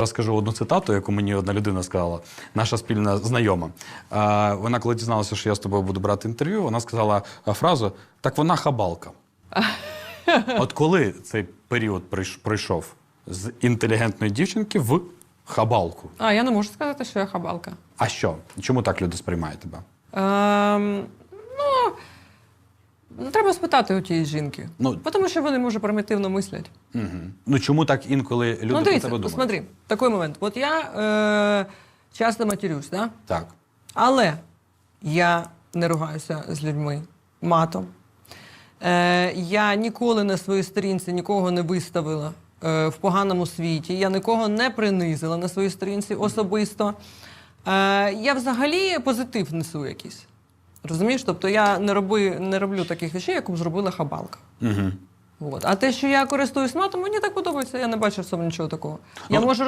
Розкажу одну цитату, яку мені одна людина сказала, наша спільна знайома. А, вона, коли дізналася, що я з тобою буду брати інтерв'ю, вона сказала фразу: так вона хабалка. От коли цей період пройшов з інтелігентної дівчинки в хабалку? А, я не можу сказати, що я хабалка. А що? Чому так люди сприймають тебе? Ем, ну, треба спитати у тієї жінки. Ну- Тому що вони, може, примітивно мислять. Угу. Ну чому так інколи люди ну, про дивіться, тебе думають? посмотри, такий момент. От я е, часто матерюсь, да? Так. але я не ругаюся з людьми матом. Е, я ніколи на своїй сторінці нікого не виставила е, в поганому світі. Я нікого не принизила на своїй сторінці особисто. Е, я взагалі позитив несу якийсь. Розумієш? Тобто я не, роби, не роблю таких речей, як зробила хабалка. Угу. От. А те, що я користуюсь матом, мені так подобається, я не бачу в цьому нічого такого. Я Ну, можу